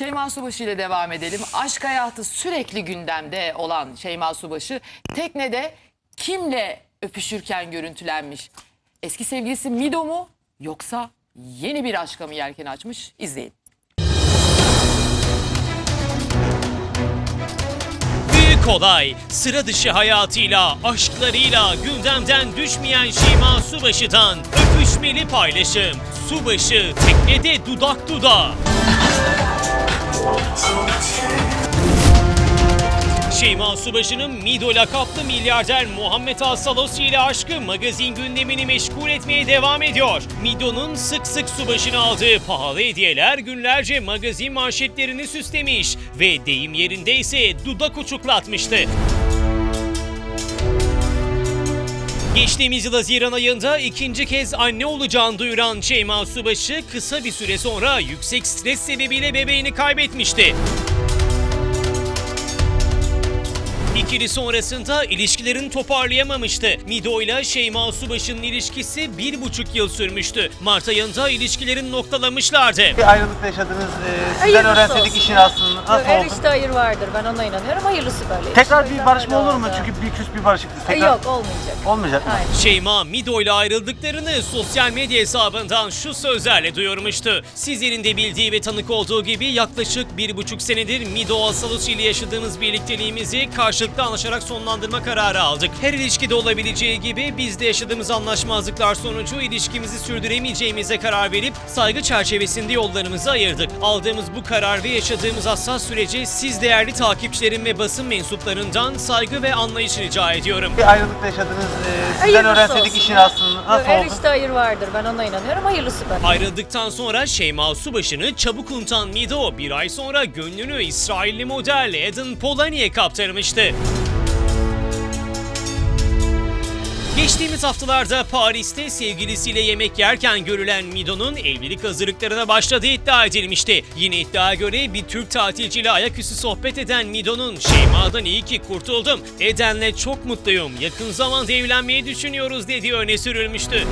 Şeyma Subaşı ile devam edelim. Aşk hayatı sürekli gündemde olan Şeyma Subaşı teknede kimle öpüşürken görüntülenmiş? Eski sevgilisi Mido mu yoksa yeni bir aşka mı yelken açmış? İzleyin. Büyük olay sıra dışı hayatıyla, aşklarıyla gündemden düşmeyen Şeyma Subaşı'dan öpüşmeli paylaşım. Subaşı teknede dudak dudağa. Şeyma Subaşı'nın Mido lakaplı milyarder Muhammed Assalos ile aşkı magazin gündemini meşgul etmeye devam ediyor. Mido'nun sık sık Subaşı'nı aldığı pahalı hediyeler günlerce magazin manşetlerini süslemiş ve deyim yerinde ise dudak uçuklatmıştı. Geçtiğimiz yıl Haziran ayında ikinci kez anne olacağını duyuran Şeyma Subaşı kısa bir süre sonra yüksek stres sebebiyle bebeğini kaybetmişti. İkili sonrasında ilişkilerini toparlayamamıştı. Mido ile Şeyma Subaşı'nın ilişkisi bir buçuk yıl sürmüştü. Mart ayında ilişkilerini noktalamışlardı. Bir ayrılıkta yaşadınız. Ee, sizden Hayırlısı öğrenseydik olsun işin ya. aslını. Nasıl Her oldu? işte hayır vardır ben ona inanıyorum. Hayırlısı böyle. Tekrar bir barışma olur mu? oldu. Çünkü bir küs bir barışıklık. Tekrar Yok olmayacak. olmayacak mı? Şeyma Mido ile ayrıldıklarını sosyal medya hesabından şu sözlerle duyurmuştu. Sizlerin de bildiği ve tanık olduğu gibi yaklaşık bir buçuk senedir Mido Asalus ile yaşadığımız birlikteliğimizi karşılıklı anlaşarak sonlandırma kararı aldık. Her ilişkide olabileceği gibi biz de yaşadığımız anlaşmazlıklar sonucu ilişkimizi sürdüremeyeceğimize karar verip saygı çerçevesinde yollarımızı ayırdık. Aldığımız bu karar ve yaşadığımız hassas sürece siz değerli takipçilerim ve basın mensuplarından saygı ve anlayış rica ediyorum. Bir ayrılıkta yaşadınız. Ee, sizden Hayırlısı öğrenseydik olsun işin ya. aslını. Nasıl Her oldu? işte hayır vardır ben ona inanıyorum. Hayırlısı böyle. Ayrıldıktan sonra Şeyma Subaşı'nı çabuk unutan Mido bir ay sonra gönlünü İsrailli model Eden Polani'ye kaptırmıştı. Geçtiğimiz haftalarda Paris'te sevgilisiyle yemek yerken görülen Mido'nun evlilik hazırlıklarına başladığı iddia edilmişti. Yine iddiaya göre bir Türk tatilciyle ayaküstü sohbet eden Mido'nun Şeyma'dan iyi ki kurtuldum. Eden'le çok mutluyum. Yakın zamanda evlenmeyi düşünüyoruz dediği öne sürülmüştü.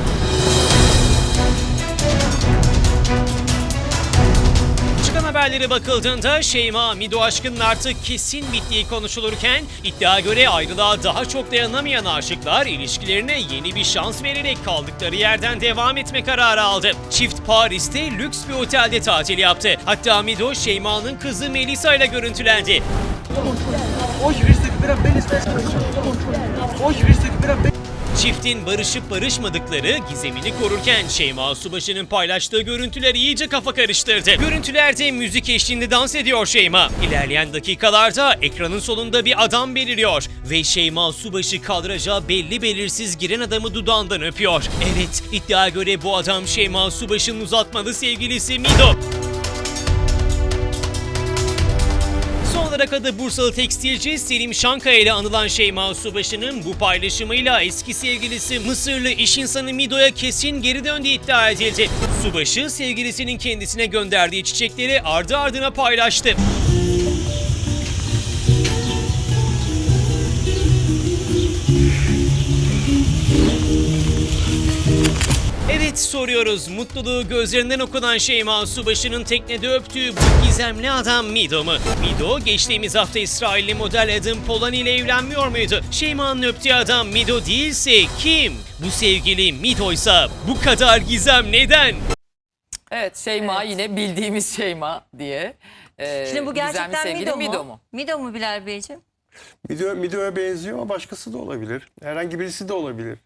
Haberlere bakıldığında Şeyma Mido aşkının artık kesin bittiği konuşulurken iddia göre ayrılığa daha çok dayanamayan aşıklar ilişkilerine yeni bir şans vererek kaldıkları yerden devam etme kararı aldı. Çift Paris'te lüks bir otelde tatil yaptı. Hatta Mido Şeyma'nın kızı Melisa ile görüntülendi. Hoje viste Çiftin barışıp barışmadıkları gizemini korurken Şeyma Subaşı'nın paylaştığı görüntüler iyice kafa karıştırdı. Görüntülerde müzik eşliğinde dans ediyor Şeyma. İlerleyen dakikalarda ekranın solunda bir adam beliriyor ve Şeyma Subaşı kadraja belli belirsiz giren adamı dudağından öpüyor. Evet, iddia göre bu adam Şeyma Subaşı'nın uzatmalı sevgilisi Mido. Olarak adı Bursalı tekstilci Selim Şankaya ile anılan Şeyma Subaşı'nın bu paylaşımıyla eski sevgilisi Mısırlı iş insanı Mido'ya kesin geri döndüğü iddia edildi. Subaşı sevgilisinin kendisine gönderdiği çiçekleri ardı ardına paylaştı. Evet soruyoruz. Mutluluğu gözlerinden okunan Şeyma Subaşı'nın teknede öptüğü bu gizemli adam Mido mu? Mido geçtiğimiz hafta İsrailli model Adam Polani ile evlenmiyor muydu? Şeyma'nın öptüğü adam Mido değilse kim? Bu sevgili Mido'ysa bu kadar gizem neden? Evet Şeyma Evet. yine bildiğimiz Şeyma diye. Ee, Şimdi bu gizemli gerçekten sevgili Mido mu? Mido mu? Mido mu Bilal Beyciğim? Mido, Mido'ya benziyor ama başkası da olabilir. Herhangi birisi de olabilir.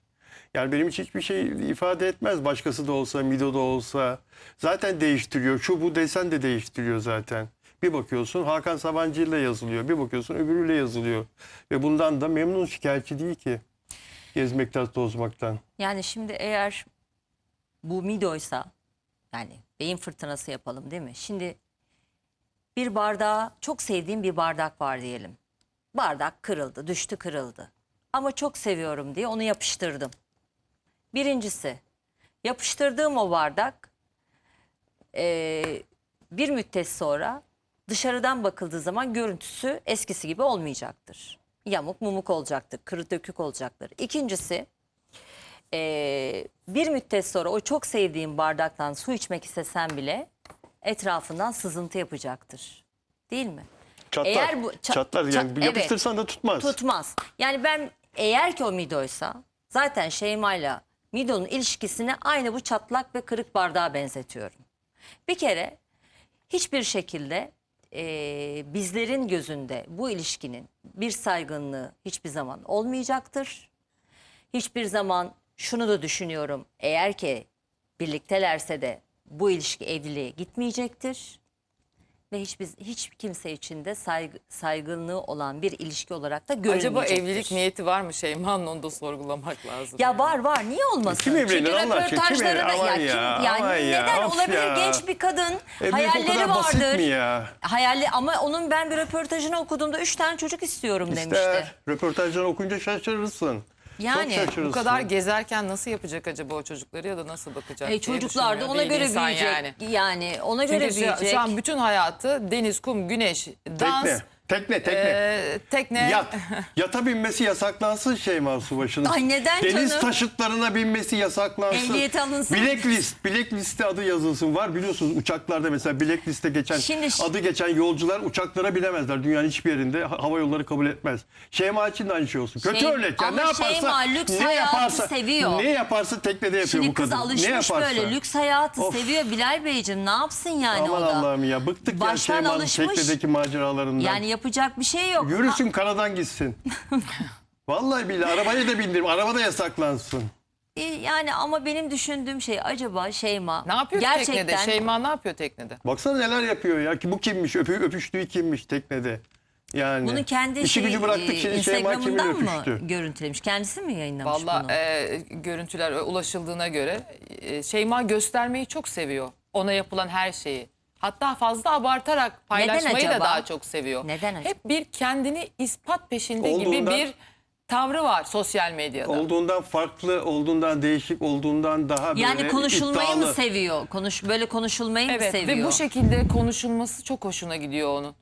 Yani benim için hiçbir şey ifade etmez. Başkası da olsa, Mido da olsa. Zaten değiştiriyor. Şu bu desen de değiştiriyor zaten. Bir bakıyorsun Hakan Sabancı ile yazılıyor. Bir bakıyorsun öbürüyle yazılıyor. Ve bundan da memnun şikayetçi değil ki. Gezmekten, tozmaktan. Yani şimdi eğer bu Mido'ysa yani beyin fırtınası yapalım değil mi? Şimdi bir bardağı çok sevdiğim bir bardak var diyelim. Bardak kırıldı, düştü kırıldı. Ama çok seviyorum diye onu yapıştırdım. Birincisi yapıştırdığım o bardak eee, bir müddet sonra dışarıdan bakıldığı zaman görüntüsü eskisi gibi olmayacaktır. Yamuk mumuk olacaktır, kırık dökük olacaktır. İkincisi eee, bir müddet sonra o çok sevdiğim bardaktan su içmek istesem bile etrafından sızıntı yapacaktır. Değil mi? Çatlar. Eğer bu ça- Çatlar yani ça- yapıştırsan da tutmaz. Tutmaz. Yani ben eğer ki o Mido'ysa zaten Şeyma'yla Mido'nun ilişkisini aynı bu çatlak ve kırık bardağa benzetiyorum. Bir kere hiçbir şekilde eee, bizlerin gözünde bu ilişkinin bir saygınlığı hiçbir zaman olmayacaktır. Hiçbir zaman şunu da düşünüyorum. Eğer ki birliktelerse de bu ilişki evliliğe gitmeyecektir ve hiçbir hiç kimse için de saygı, saygınlığı olan bir ilişki olarak da görülmeyecektir. Acaba evlilik niyeti var mı Şeyma'nın onu da sorgulamak lazım. Ya var var niye olmasın? Kim evlenir Çünkü Allah aşkına? Kim evlenir? Aman ya, kim, ya, yani aman ya, neden of olabilir ya. genç bir kadın Evlilik o hayalleri kadar basit vardır. mi ya? Hayalli ama onun ben bir röportajını okuduğumda üç tane çocuk istiyorum demişti. İster. Röportajları okunca şaşırırsın. Yani, Çok bu şaşırırsın. Bu kadar gezerken nasıl yapacak acaba o çocukları ya da nasıl bakacak E, diye çocuklar da düşünüyor ona değil göre insan büyüyecek. Yani, ona göre Çünkü şu, büyüyecek. şu an bütün hayatı deniz, kum, güneş, dans, Tekne. Tekne, tekne. e, tekne. Yat. Yata binmesi yasaklansın Şeyma Subaşı'nın. Ay neden Deniz canım? taşıtlarına binmesi yasaklansın. Ehliyet alınsın. Blacklist. Blacklist'te adı yazılsın. Var biliyorsunuz uçaklarda mesela blacklist'te geçen Şimdi ş- adı geçen yolcular uçaklara binemezler. Dünyanın hiçbir yerinde ha- hava yolları kabul etmez. Şeyma için de aynı şey olsun. Kötü Şey- örnek ya. ama Ne yaparsa Şeyma lüks ne hayatı yaparsa, seviyor. Ne yaparsa teknede yapıyor Şimdi bu kız kadın. ne alışmış yaparsa. böyle lüks hayatı Of. seviyor Bilal Beyciğim ne yapsın yani Aman o da. Allah'ım ya bıktık ya Baştan Şeyma'nın alışmış. teknedeki maceralarından. Yani yapacak bir şey yok. Yürüsün karadan gitsin. Vallahi billahi arabaya da bindirim. Araba da yasaklansın. E, Yani ama benim düşündüğüm şey acaba Şeyma Ne yapıyor ki gerçekten teknede? Şeyma ne yapıyor teknede? Baksana neler yapıyor ya. Ki bu kimmiş? Öpü, öpüştüğü kimmiş teknede? Yani. bunu kendi İşi şey, gücü bıraktık e, Şeyma kiminle Instagram'ından mı öpüştü? görüntülemiş? Kendisi mi yayınlamış Valla bunu? e, görüntüler ulaşıldığına göre e, Şeyma göstermeyi çok seviyor. Ona yapılan her şeyi. Hatta fazla abartarak paylaşmayı da acaba? daha çok seviyor. Neden acaba? Hep bir kendini ispat peşinde gibi Olduğundan- bir tavrı var sosyal medyada. Olduğundan farklı, olduğundan değişik, olduğundan daha böyle yani konuşulmayı iddialı. mı seviyor? Konuş böyle konuşulmayı mı Evet seviyor? ve bu şekilde konuşulması çok hoşuna gidiyor onun.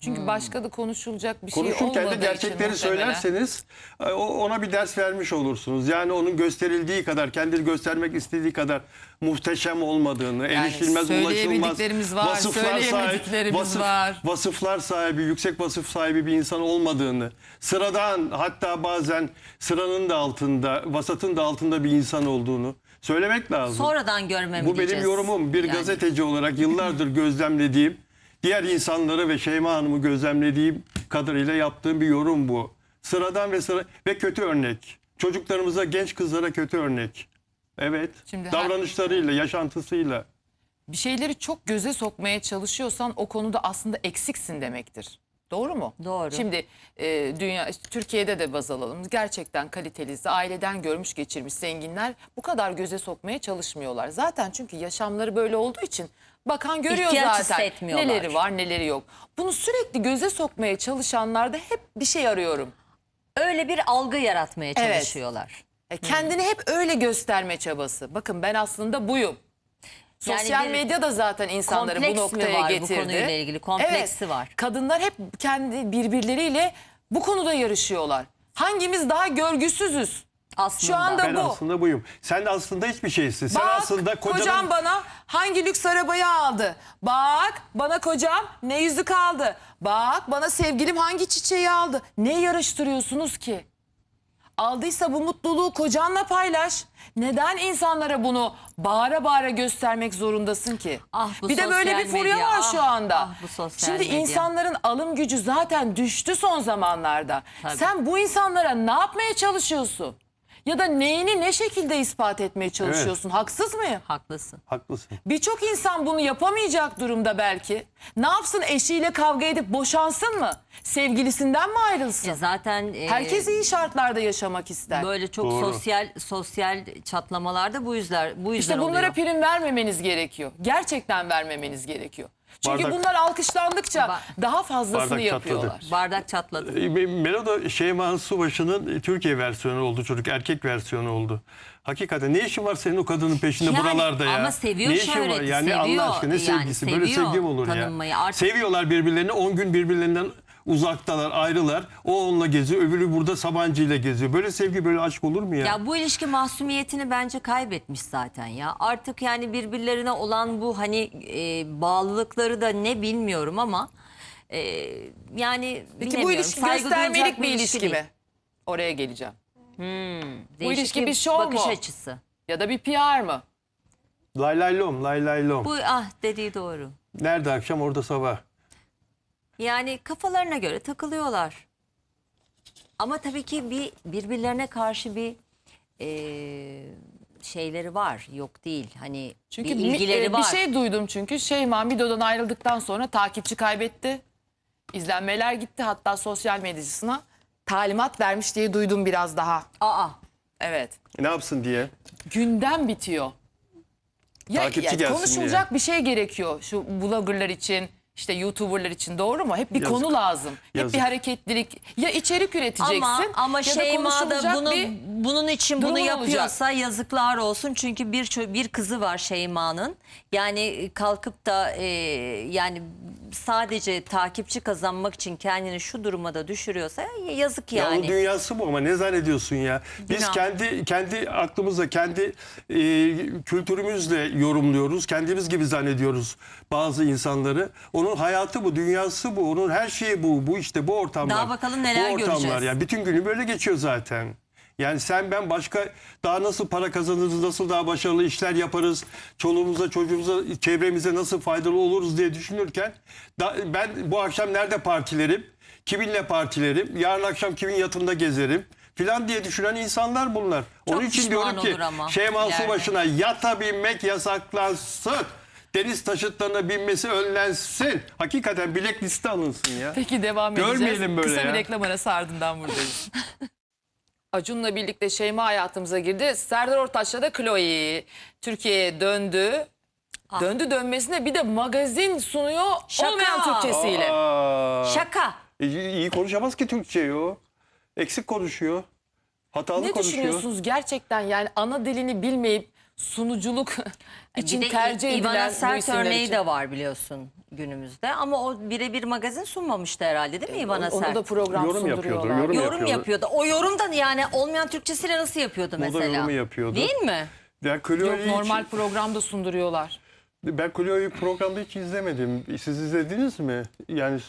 Çünkü başka da konuşulacak bir şey olmadığı Konuşurken de için gerçekleri muhtemelen. söylerseniz e, o- ona bir ders vermiş olursunuz. Yani onun gösterildiği kadar, kendini göstermek istediği kadar muhteşem olmadığını, erişilmez, ulaşılmaz, söyleyemediklerimiz var, vasıflar söyleyemediklerimiz vasıf- var. vasıflar sahibi, yüksek vasıf sahibi bir insan olmadığını, sıradan hatta bazen sıranın da altında, vasatın da altında bir insan olduğunu söylemek lazım. Sonradan görmem Bu benim diyeceğiz. yorumum. Bir Yani. gazeteci olarak yıllardır gözlemlediğim, diğer insanları ve Şeyma Hanım'ı gözlemlediğim kadarıyla yaptığım bir yorum bu. Sıradan ve sıra ve kötü örnek. Çocuklarımıza, genç kızlara kötü örnek. Evet. Şimdi her- davranışlarıyla, yaşantısıyla. bir şeyleri çok göze sokmaya çalışıyorsan o konuda aslında eksiksin demektir. Doğru mu? Doğru. Şimdi e, dünya Türkiye'de de baz alalım. Gerçekten kaliteli, aileden görmüş geçirmiş zenginler bu kadar göze sokmaya çalışmıyorlar. Zaten çünkü yaşamları böyle olduğu için bakan görüyor İhtiyaç zaten hissetmiyorlar. neleri var neleri yok. Bunu sürekli göze sokmaya çalışanlarda hep bir şey arıyorum. Öyle bir algı yaratmaya Evet. çalışıyorlar. E, kendini hep öyle gösterme çabası. Bakın ben aslında buyum. Yani Sosyal bir medya da zaten insanları bu kompleks mi noktaya var bu getirdi. konuyla ilgili? Kompleksi evet, var. Kadınlar hep kendi birbirleriyle bu konuda yarışıyorlar. Hangimiz daha görgüsüzüz? Aslında. Şu anda Ben bu. aslında buyum. Sen aslında hiçbir şeysin. Sen Bak aslında kocanın... kocam bana hangi lüks arabayı aldı? Bak bana kocam ne yüzük aldı? Bak bana sevgilim hangi çiçeği aldı? Ne yarıştırıyorsunuz ki? Aldıysa bu mutluluğu kocanla paylaş. Neden insanlara bunu bağıra bağıra göstermek zorundasın ki? Ah, bu bir de böyle sosyal bir furya medya, var ah, şu anda. ah, bu sosyal Şimdi medya. insanların alım gücü zaten düştü son zamanlarda. Tabii. Sen bu insanlara ne yapmaya çalışıyorsun? Ya da neyini ne şekilde ispat etmeye çalışıyorsun? Haksız mıyım? Haklısın. Haklısın. Birçok insan bunu yapamayacak durumda belki. Ne yapsın eşiyle kavga edip boşansın mı? Sevgilisinden mi ayrılsın? E zaten e, Herkes iyi şartlarda yaşamak ister. böyle çok Doğru. sosyal sosyal çatlamalarda bu yüzden bu yüzden İşte bunlara oluyor. prim vermemeniz gerekiyor. Gerçekten vermemeniz gerekiyor. Çünkü Bardak- bunlar alkışlandıkça Ba- daha fazlasını Bardak çatladı. yapıyorlar. Bardak çatladı. E, Meloda Şeyma Subaşı'nın Türkiye versiyonu oldu çocuk. Erkek versiyonu oldu. Hakikaten ne işin var senin o kadının peşinde Yani buralarda ya? ama seviyor ne işin var? Yani seviyor. Allah aşkına ne Yani sevgisi? Böyle seviyor sevgi mi olur ya? tanınmayı. Artık- Seviyorlar birbirlerini 10 gün birbirlerinden uzaktalar, ayrılar. O onunla geziyor, öbürü burada Sabancı ile geziyor. Böyle sevgi, böyle aşk olur mu ya? Ya bu ilişki masumiyetini bence kaybetmiş zaten ya. Artık yani birbirlerine olan bu hani e, bağlılıkları da ne bilmiyorum ama e, yani Peki bu bilemiyorum. ilişki Saygı göstermelik duyulacak bir ilişki değil. mi? Oraya geleceğim. Değişik ilişki bir şov bakış mu? açısı. Ya da bir PR mı? Lay lay lom, lay lay lom. Bu ah dediği doğru. Nerede akşam orada sabah. Yani kafalarına göre takılıyorlar. Ama tabii ki bir birbirlerine karşı bir e, şeyleri var. Yok değil. Hani Çünkü bir ilgileri e, var. bir şey duydum çünkü Şeyma Mido'dan ayrıldıktan sonra takipçi kaybetti. İzlenmeler gitti hatta sosyal medyasına talimat vermiş diye duydum biraz daha. Aa Evet. Ne yapsın diye. Gündem bitiyor. Ya, Takipçi ya gelsin konuşulacak bir şey gerekiyor şu bloggerlar için, işte YouTuber'lar için doğru mu? Hep bir Yazık. konu lazım. Hep Yazık. bir hareketlilik. Ya içerik üreteceksin ama ama ya da Şeyma da konuşulacak bunu bir bunun için bunu yapıyorsa yazıklar olsun. Çünkü bir bir kızı var Şeyma'nın. Yani kalkıp da e, yani sadece takipçi kazanmak için kendini şu duruma da düşürüyorsa ya yazık Ya yani. onun dünyası bu ama ne zannediyorsun ya? Biz Günah. kendi kendi aklımızla, kendi e, kültürümüzle yorumluyoruz. Kendimiz gibi zannediyoruz bazı insanları. Onun hayatı bu, dünyası bu, onun her şeyi bu. Bu işte bu ortamlar. Daha bakalım neler bu ortamlar. göreceğiz. Yani bütün günü böyle geçiyor zaten. Yani sen ben başka daha nasıl para kazanırız, nasıl daha başarılı işler yaparız, çoluğumuza, çocuğumuza, çevremize nasıl faydalı oluruz diye düşünürken da, ben bu akşam nerede partilerim, kiminle partilerim, yarın akşam kimin yatında gezerim filan diye düşünen insanlar bunlar. Çok Onun için diyorum ki Şeyma. Subaşı'na yata binmek yasaklansın. Deniz taşıtlarına binmesi önlensin. Hakikaten bilek liste alınsın ya. Peki devam edeceğiz. Görmeyelim böyle Kısa bir ya. reklam arası ardından buradayız. Acun'la birlikte Şeyma hayatımıza girdi. Serdar Ortaç'la da Chloe Türkiye'ye döndü. Ah. Döndü dönmesine bir de magazin sunuyor Şaka. olmayan Türkçesiyle. Aa. Şaka. E, iyi konuşamaz ki Türkçeyi o. Eksik konuşuyor. Hatalı Ne konuşuyor. düşünüyorsunuz gerçekten yani ana dilini bilmeyip sunuculuk için bir de tercih edilen İvana Sert örneği için? de var biliyorsun günümüzde. Ama o birebir magazin sunmamıştı herhalde değil mi İvana Onu Sert? da program Yorum yapıyordu, yorum yorum yapıyordu. yapıyordu. O yorum da yani olmayan Türkçesiyle nasıl yapıyordu da mesela? yorumu yapıyordu. Değil mi? Ben Yok normal hiç, programda sunduruyorlar. Ben Chloe'yi programda hiç izlemedim. Siz izlediniz mi? Yani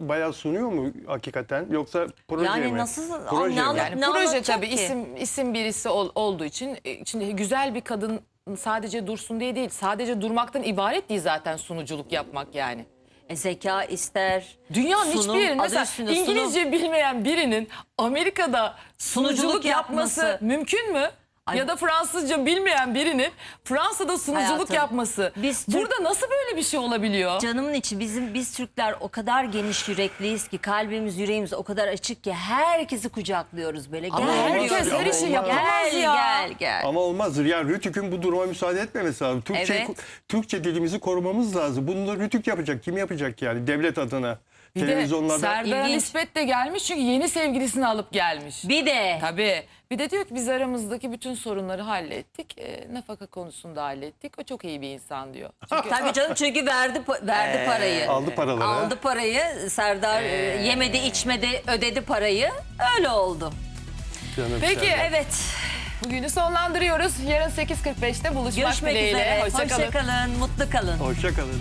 bayağı sunuyor mu hakikaten? Yoksa proje Yani mi? nasıl- Proje ne mi? Yani Ne proje tabii ki? isim isim birisi ol- olduğu için e, şimdi güzel bir kadın sadece dursun diye değil. Sadece durmaktan ibaret değil zaten sunuculuk yapmak yani. E, zeka ister. Dünyanın sunum, hiçbir yerinde mesela üstünde sunum. İngilizce bilmeyen birinin Amerika'da sunuculuk, Sunuculuk yapması, yapması. mümkün mü? Ay- Ya da Fransızca bilmeyen birinin Fransa'da sunuculuk Hayatım, yapması. biz Türk- Burada nasıl böyle bir şey olabiliyor? Canımın içi bizim biz Türkler o kadar geniş yürekliyiz ki kalbimiz yüreğimiz o kadar açık ki herkesi kucaklıyoruz böyle. Ama gel herkes her işi Ama yapamaz Gel ya. gel gel. Ama olmaz. Yani Rütük'ün bu duruma müsaade etmemesi lazım. Türkçe, Evet. Türkçe dilimizi korumamız lazım. Bunu da Rütük yapacak. Kim yapacak yani devlet adına? Bir de Televizyonlarda. Serdar'a İlginç. nispet de gelmiş çünkü yeni sevgilisini alıp gelmiş. Bir de Tabii. Bir de diyor ki biz aramızdaki bütün sorunları hallettik. E, nafaka konusunu da hallettik. O çok iyi bir insan diyor. Çünkü tabii canım çünkü verdi pa- verdi parayı. Aldı paraları. Aldı parayı. Serdar e, yemedi içmedi ödedi parayı. Öyle oldu. Canım Peki Serdar. Evet. bugünü sonlandırıyoruz. Yarın 8.45'te buluşmak Görüşmek dileğiyle. üzere. Hoşça kalın. Hoşça kalın. Mutlu kalın. Hoşça kalın.